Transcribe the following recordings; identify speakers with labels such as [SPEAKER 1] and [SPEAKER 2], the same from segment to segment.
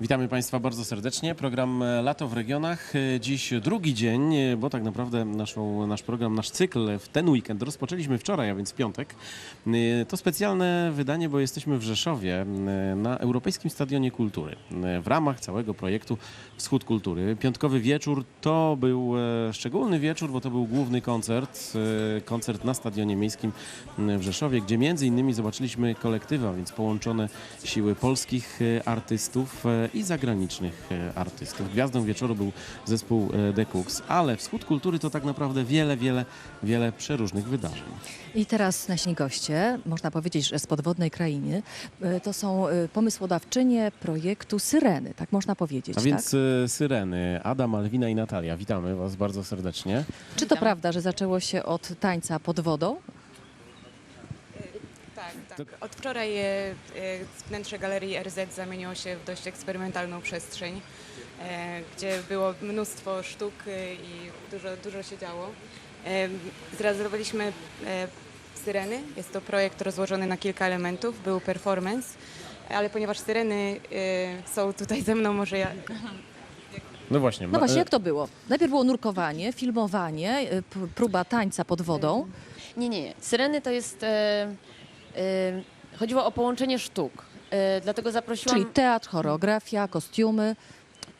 [SPEAKER 1] Witamy Państwa bardzo serdecznie. Program e, Lato w regionach. E, Dziś drugi dzień, e, bo tak naprawdę naszą, nasz program, nasz cykl w ten weekend rozpoczęliśmy wczoraj, a więc piątek. To specjalne wydanie, bo jesteśmy w Rzeszowie na Europejskim Stadionie Kultury w ramach całego projektu Wschód Kultury. Piątkowy wieczór to był szczególny wieczór, bo to był główny koncert, koncert na Stadionie Miejskim w Rzeszowie, gdzie między innymi zobaczyliśmy kolektywy, a więc połączone siły polskich artystów i zagranicznych e, artystów. Gwiazdą wieczoru był zespół e, The Cooks, ale Wschód Kultury to tak naprawdę wiele, wiele, wiele przeróżnych wydarzeń.
[SPEAKER 2] I teraz nasi goście, można powiedzieć, że z podwodnej krainy, e, to są pomysłodawczynie projektu Syreny, tak można powiedzieć,
[SPEAKER 1] A więc
[SPEAKER 2] tak?
[SPEAKER 1] Syreny, Adam, Malwina i Natalia, witamy Was bardzo serdecznie.
[SPEAKER 2] Czy to prawda, że zaczęło się od tańca pod wodą?
[SPEAKER 3] Tak, tak. Od wczoraj e, e, wnętrze galerii RZ zamieniło się w dość eksperymentalną przestrzeń, e, gdzie było mnóstwo sztuk i dużo, dużo się działo. Zrealizowaliśmy Syreny. Jest to projekt rozłożony na kilka elementów. Był performance, ale ponieważ Syreny są tutaj ze mną, może ja
[SPEAKER 1] No właśnie.
[SPEAKER 2] No właśnie, jak to było? Najpierw było nurkowanie, filmowanie, próba tańca pod wodą.
[SPEAKER 4] Nie, nie, nie. Syreny to jest. E, chodziło o połączenie sztuk. E, dlatego zaprosiłam.
[SPEAKER 2] Czyli teatr, choreografia, kostiumy,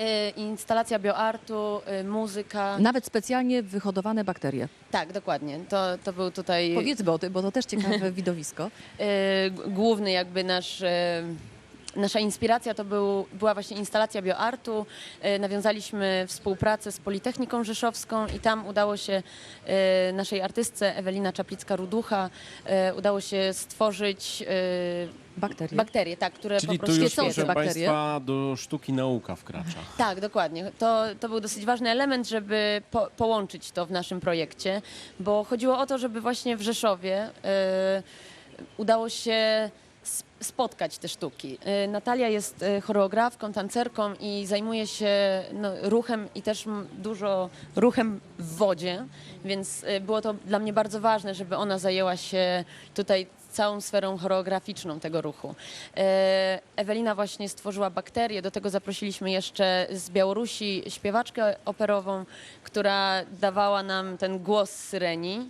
[SPEAKER 4] E, instalacja bioartu, e, muzyka.
[SPEAKER 2] nawet specjalnie wyhodowane bakterie.
[SPEAKER 4] Tak, dokładnie. To, to był tutaj
[SPEAKER 2] Powiedzmy o tym, bo to też ciekawe widowisko.
[SPEAKER 4] główny jakby nasz. Nasza inspiracja to był, była właśnie instalacja bioartu. E, Nawiązaliśmy współpracę z Politechniką Rzeszowską i tam udało się e, naszej artystce Ewelina Czaplicka-Ruducha e, udało się stworzyć
[SPEAKER 2] Bakterie.
[SPEAKER 4] bakterie, tak, które
[SPEAKER 1] Czyli
[SPEAKER 4] po
[SPEAKER 1] tu
[SPEAKER 4] prostu
[SPEAKER 1] już,
[SPEAKER 2] świecące
[SPEAKER 1] proszę
[SPEAKER 2] bakterie.
[SPEAKER 1] Państwa, do sztuki nauka wkracza.
[SPEAKER 4] Tak, dokładnie. To, to był dosyć ważny element, żeby po, połączyć to w naszym projekcie, bo chodziło o to, żeby właśnie w Rzeszowie e, udało się spotkać te sztuki. E, Natalia jest e, choreografką, tancerką i zajmuje się no, ruchem i też dużo ruchem w wodzie, więc e, było to dla mnie bardzo ważne, żeby ona zajęła się tutaj całą sferą choreograficzną tego ruchu. Ewelina właśnie stworzyła bakterię, do tego zaprosiliśmy jeszcze z Białorusi śpiewaczkę operową, która dawała nam ten głos syreni.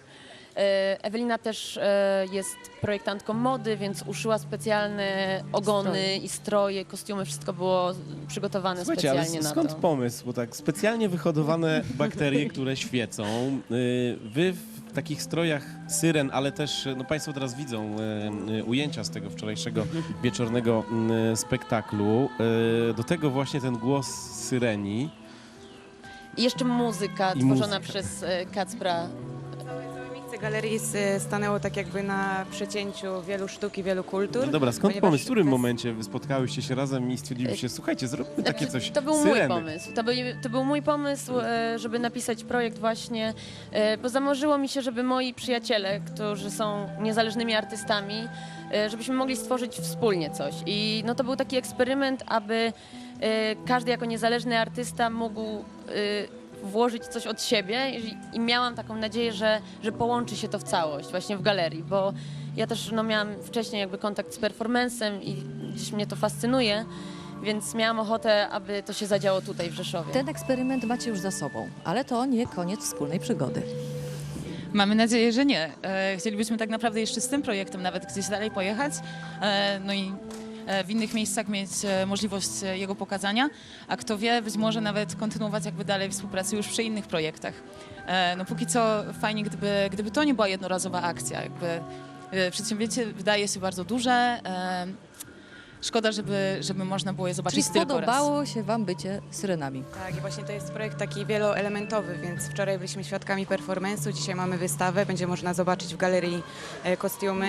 [SPEAKER 4] E, Ewelina też e, jest projektantką mody, więc uszyła specjalne ogony
[SPEAKER 2] Stroje.
[SPEAKER 4] i stroje, kostiumy, wszystko było przygotowane
[SPEAKER 1] Słuchajcie, ale
[SPEAKER 4] specjalnie na
[SPEAKER 1] skąd
[SPEAKER 4] to.
[SPEAKER 1] pomysł? Bo tak specjalnie wyhodowane bakterie, które świecą. y, Wy w takich strojach syren, ale też, no Państwo teraz widzą ujęcia z tego wczorajszego wieczornego y, spektaklu. Do tego właśnie ten głos syreni.
[SPEAKER 4] I jeszcze muzyka
[SPEAKER 1] I
[SPEAKER 4] tworzona
[SPEAKER 1] muzyka.
[SPEAKER 4] przez e, Kacpra
[SPEAKER 3] miejsce galerii s- stanęło tak jakby na przecięciu wielu sztuk i wielu kultur.
[SPEAKER 1] No dobra, skąd
[SPEAKER 3] ponieważ
[SPEAKER 1] pomysł? W którym
[SPEAKER 3] kwest-
[SPEAKER 1] momencie wy spotkałyście się razem i stwierdziliście, słuchajcie, zróbmy takie coś
[SPEAKER 4] To był
[SPEAKER 1] syreny.
[SPEAKER 4] mój pomysł. To był, to był mój pomysł, e, żeby napisać projekt właśnie, e, bo zamarzyło mi się, żeby moi przyjaciele, którzy są niezależnymi artystami, e, żebyśmy mogli stworzyć wspólnie coś. I no to był taki eksperyment, aby e, każdy jako niezależny artysta mógł e, włożyć coś od siebie i, i miałam taką nadzieję, że, że połączy się to w całość właśnie w galerii, bo ja też no, miałam wcześniej jakby kontakt z performancem i gdzieś mnie to fascynuje. Więc miałam ochotę, aby to się zadziało tutaj w Rzeszowie.
[SPEAKER 2] Ten eksperyment macie już za sobą, ale to nie koniec wspólnej przygody.
[SPEAKER 5] Mamy nadzieję, że nie. E, Chcielibyśmy tak naprawdę jeszcze z tym projektem nawet gdzieś dalej pojechać, e, no i w innych miejscach mieć e, możliwość e, jego pokazania, a kto wie, być może nawet kontynuować jakby dalej współpracę już przy innych projektach. E, No póki co fajnie, gdyby, gdyby to nie była jednorazowa akcja, jakby e, przedsięwzięcie wydaje się bardzo duże, e, szkoda, żeby, żeby można było je zobaczyć
[SPEAKER 2] Czyli
[SPEAKER 5] tylko raz.
[SPEAKER 2] spodobało się wam bycie syrenami.
[SPEAKER 3] Tak, i właśnie to jest projekt taki wieloelementowy, więc wczoraj byliśmy świadkami performance'u, dzisiaj mamy wystawę, będzie można zobaczyć w galerii e, kostiumy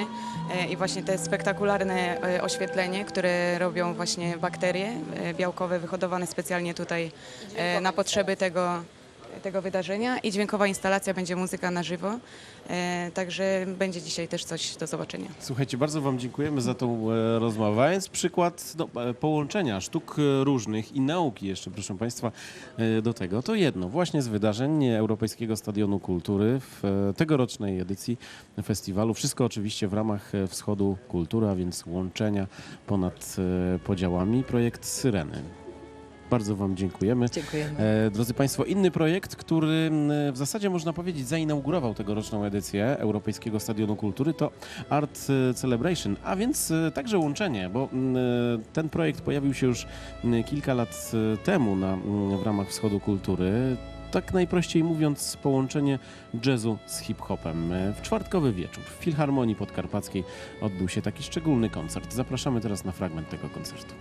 [SPEAKER 3] e, i właśnie te spektakularne e, oświetlenie, które robią właśnie bakterie e, białkowe wyhodowane specjalnie tutaj e, na potrzeby tego, tego wydarzenia i dźwiękowa instalacja będzie muzyka na żywo, e, także będzie dzisiaj też coś do zobaczenia.
[SPEAKER 1] Słuchajcie, bardzo Wam dziękujemy za tą e, rozmowę. Więc przykład no, e, połączenia sztuk różnych i nauki jeszcze, proszę Państwa, do tego. To jedno właśnie z wydarzeń Europejskiego Stadionu Kultury w tegorocznej edycji festiwalu. Wszystko oczywiście w ramach Wschodu Kultury, a więc łączenia ponad podziałami. Projekt Syreny. Bardzo Wam dziękujemy.
[SPEAKER 2] Dziękujemy.
[SPEAKER 1] E, drodzy Państwo, inny projekt, który m, w zasadzie można powiedzieć zainaugurował tegoroczną edycję Europejskiego Stadionu Kultury to Art e, Celebration, a więc e, także łączenie, bo m, e, ten projekt pojawił się już m, kilka lat temu na, w ramach Wschodu Kultury. Tak najprościej mówiąc, połączenie jazzu z hip-hopem. W czwartkowy wieczór w Filharmonii Podkarpackiej odbył się taki szczególny koncert. Zapraszamy teraz na fragment tego koncertu.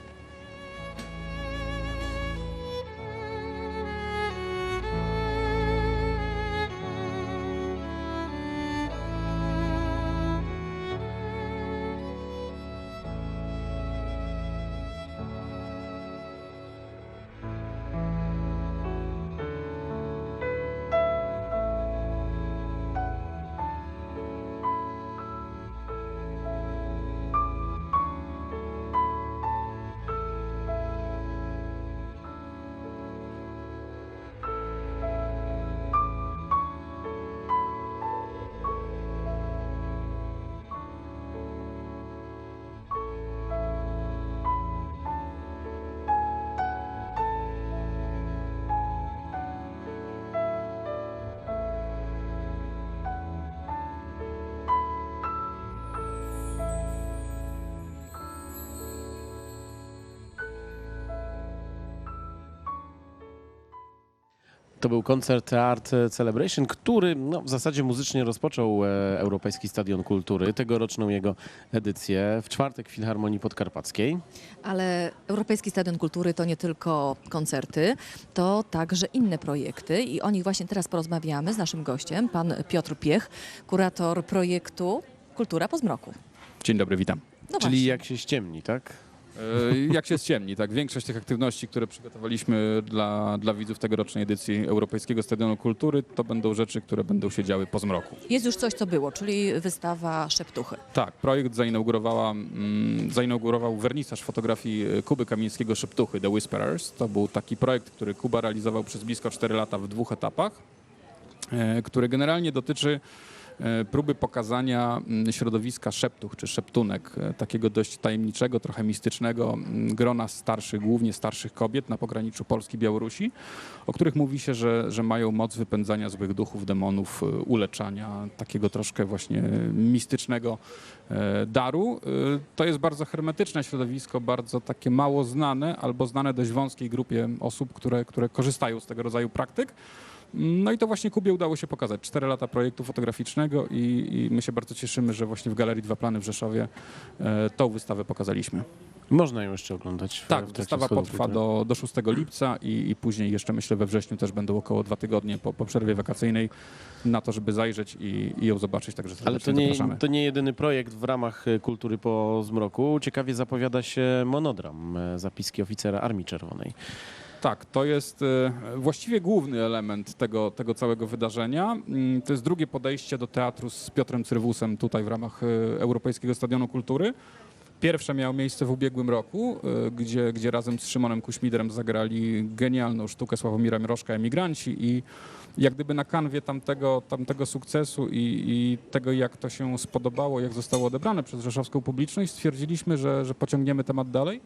[SPEAKER 1] To był koncert Art Celebration, który no, w zasadzie muzycznie rozpoczął e, Europejski Stadion Kultury, tegoroczną jego edycję w czwartek w Filharmonii Podkarpackiej.
[SPEAKER 2] Ale Europejski Stadion Kultury to nie tylko koncerty, to także inne projekty i o nich właśnie teraz porozmawiamy z naszym gościem, pan Piotr Piech, kurator projektu Kultura po zmroku.
[SPEAKER 6] Dzień dobry, witam.
[SPEAKER 2] No
[SPEAKER 1] Czyli
[SPEAKER 2] właśnie.
[SPEAKER 1] jak się ściemni, tak?
[SPEAKER 6] E, Jak się ściemni, tak? Większość tych aktywności, które przygotowaliśmy dla, dla widzów tegorocznej edycji Europejskiego Stadionu Kultury, to będą rzeczy, które będą się działy po zmroku.
[SPEAKER 2] Jest już coś, co było, czyli wystawa Szeptuchy.
[SPEAKER 6] Tak, projekt zainaugurowała, mm, zainaugurował wernisaż fotografii e, Kuby Kamińskiego Szeptuchy, The Whisperers. To był taki projekt, który Kuba realizował przez blisko 4 lata w dwóch etapach, e, który generalnie dotyczy próby pokazania mm, środowiska szeptuch czy szeptunek, e, takiego dość tajemniczego, trochę mistycznego mm, grona starszych, głównie starszych kobiet na pograniczu Polski Białorusi, o których mówi się, że, że mają moc wypędzania złych duchów, demonów, e, uleczania, takiego troszkę właśnie mistycznego e, daru. E, To jest bardzo hermetyczne środowisko, bardzo takie mało znane albo znane dość wąskiej grupie osób, które, które korzystają z tego rodzaju praktyk. No i to właśnie Kubie udało się pokazać. Cztery lata projektu fotograficznego i, i my się bardzo cieszymy, że właśnie w Galerii Dwa Plany w Rzeszowie e, tą wystawę pokazaliśmy.
[SPEAKER 1] Można ją jeszcze oglądać. W,
[SPEAKER 6] Tak,
[SPEAKER 1] w
[SPEAKER 6] wystawa potrwa do, do 6 lipca i, i później jeszcze myślę we wrześniu też będą około dwa tygodnie po, po przerwie wakacyjnej na to, żeby zajrzeć i, i ją zobaczyć, także
[SPEAKER 1] Ale to nie,
[SPEAKER 6] zapraszamy.
[SPEAKER 1] to nie jedyny projekt w ramach e, Kultury po zmroku. Ciekawie zapowiada się monodram, e, zapiski oficera Armii Czerwonej.
[SPEAKER 6] Tak, to jest e, właściwie główny element tego, tego całego wydarzenia. Mm, To jest drugie podejście do teatru z Piotrem Cyrwusem tutaj w ramach e, Europejskiego Stadionu Kultury. Pierwsze miało miejsce w ubiegłym roku, e, gdzie, gdzie razem z Szymonem Kuśmidrem zagrali genialną sztukę Sławomira Mrożka Emigranci i jak gdyby na kanwie tamtego, tamtego sukcesu i, i tego, jak to się spodobało, jak zostało odebrane przez rzeszowską publiczność, stwierdziliśmy, że, że pociągniemy temat dalej.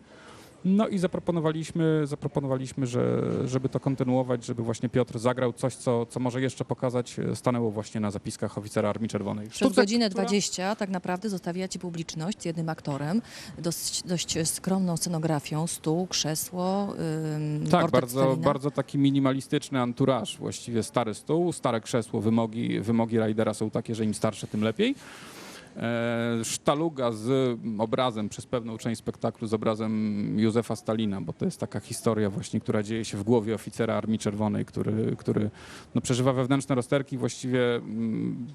[SPEAKER 6] No i zaproponowaliśmy, zaproponowaliśmy że, żeby to kontynuować, żeby właśnie Piotr zagrał coś, co, co może jeszcze pokazać, e, stanęło właśnie na zapiskach oficera Armii Czerwonej.
[SPEAKER 2] Przez
[SPEAKER 6] Sztuce,
[SPEAKER 2] godzinę
[SPEAKER 6] która-
[SPEAKER 2] 20 tak naprawdę zostawiacie publiczność z jednym aktorem, dość, dość skromną scenografią, stół, krzesło, ym,
[SPEAKER 6] Tak, bardzo,
[SPEAKER 2] Stalina.
[SPEAKER 6] bardzo taki minimalistyczny anturaż, właściwie stary stół, stare krzesło, wymogi, wymogi rajdera są takie, że im starsze, tym lepiej. E, sztaluga z obrazem przez pewną część spektaklu, z obrazem Józefa Stalina, bo to jest taka historia właśnie, która dzieje się w głowie oficera Armii Czerwonej, który, który no, przeżywa wewnętrzne rozterki, właściwie mm,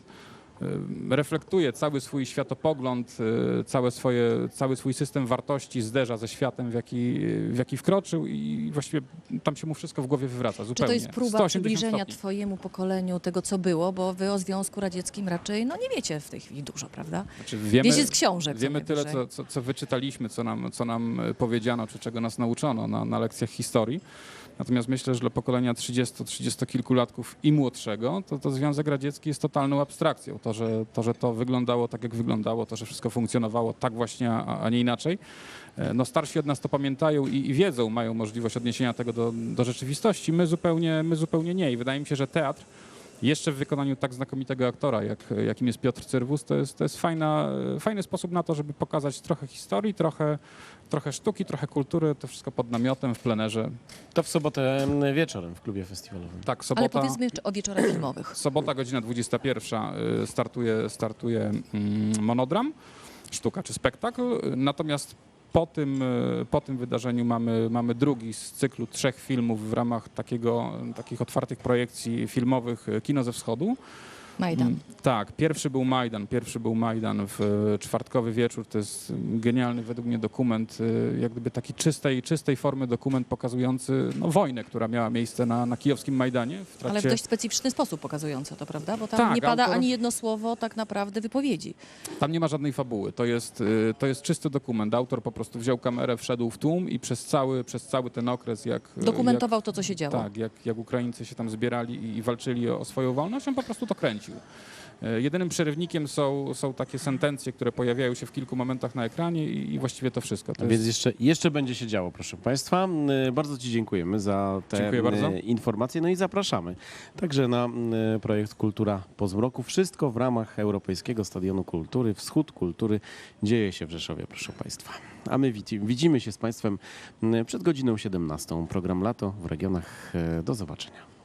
[SPEAKER 6] reflektuje cały swój światopogląd, e, całe swoje, cały swój system wartości zderza ze światem, w jaki, w jaki wkroczył i właściwie tam się mu wszystko w głowie wywraca
[SPEAKER 2] Czy
[SPEAKER 6] zupełnie.
[SPEAKER 2] to jest próba
[SPEAKER 6] 180
[SPEAKER 2] przybliżenia
[SPEAKER 6] stopni.
[SPEAKER 2] twojemu pokoleniu tego, co było, bo wy o Związku Radzieckim raczej no nie wiecie w tej chwili dużo, prawda?
[SPEAKER 6] Znaczy, wiemy,
[SPEAKER 2] Wiecie z książek.
[SPEAKER 6] Wiemy tyle, co, co, co wyczytaliśmy, co nam, co nam powiedziano, czy czego nas nauczono na, na lekcjach historii. Natomiast myślę, że dla pokolenia 30-30 kilkulatków i młodszego, to, to Związek Radziecki jest totalną abstrakcją. To że, to, że to wyglądało tak, jak wyglądało, to, że wszystko funkcjonowało tak właśnie, a, a nie inaczej. E, No starsi od nas to pamiętają i, i wiedzą, mają możliwość odniesienia tego do, do rzeczywistości. My zupełnie, my zupełnie nie. I wydaje mi się, że teatr jeszcze w wykonaniu tak znakomitego aktora, jak, jakim jest Piotr Cyrwus, to jest, to jest fajna, fajny sposób na to, żeby pokazać trochę historii, trochę, trochę sztuki, trochę kultury, to wszystko pod namiotem, w plenerze.
[SPEAKER 1] To w sobotę wieczorem w klubie festiwalowym.
[SPEAKER 6] Tak,
[SPEAKER 2] Ale
[SPEAKER 6] sobota,
[SPEAKER 2] powiedzmy jeszcze o wieczorach filmowych.
[SPEAKER 6] sobota godzina 21 y, startuje, startuje mm, monodram, sztuka czy spektakl, natomiast po tym, y, po tym wydarzeniu mamy, mamy drugi z cyklu trzech filmów w ramach takiego, takich otwartych projekcji filmowych y, Kino ze Wschodu.
[SPEAKER 2] Majdan.
[SPEAKER 6] Mm, Tak, pierwszy był Majdan, pierwszy był Majdan w e, czwartkowy wieczór. To jest genialny według mnie dokument, e, jak gdyby taki czystej, czystej formy dokument pokazujący no, wojnę, która miała miejsce na, na kijowskim Majdanie. W
[SPEAKER 2] Ale w
[SPEAKER 6] trakcie,
[SPEAKER 2] dość specyficzny sposób pokazująco to, prawda? Bo tam
[SPEAKER 6] Tak,
[SPEAKER 2] nie pada
[SPEAKER 6] autor-
[SPEAKER 2] ani jedno słowo tak naprawdę wypowiedzi.
[SPEAKER 6] Tam nie ma żadnej fabuły, to jest, e, to jest czysty dokument. Autor po prostu wziął kamerę, wszedł w tłum i przez cały, przez cały ten okres, jak...
[SPEAKER 2] Dokumentował to, co się
[SPEAKER 6] jak,
[SPEAKER 2] działo.
[SPEAKER 6] Tak, jak, jak Ukraińcy się tam zbierali i, i walczyli o, o swoją wolność, on po prostu to kręcił. E, Jedynym przerywnikiem są, są takie sentencje, które pojawiają się w kilku momentach na ekranie i, i właściwie to wszystko. To
[SPEAKER 1] Więc
[SPEAKER 6] jest,
[SPEAKER 1] jeszcze, jeszcze będzie się działo, proszę Państwa. Y, Bardzo Ci dziękujemy za te y, informacje, no i zapraszamy także na projekt Kultura po zmroku. Wszystko w ramach Europejskiego Stadionu Kultury, Wschód Kultury dzieje się w Rzeszowie, proszę Państwa. A my widzi- widzimy się z Państwem przed godziną 17. Program Lato w regionach. Do zobaczenia.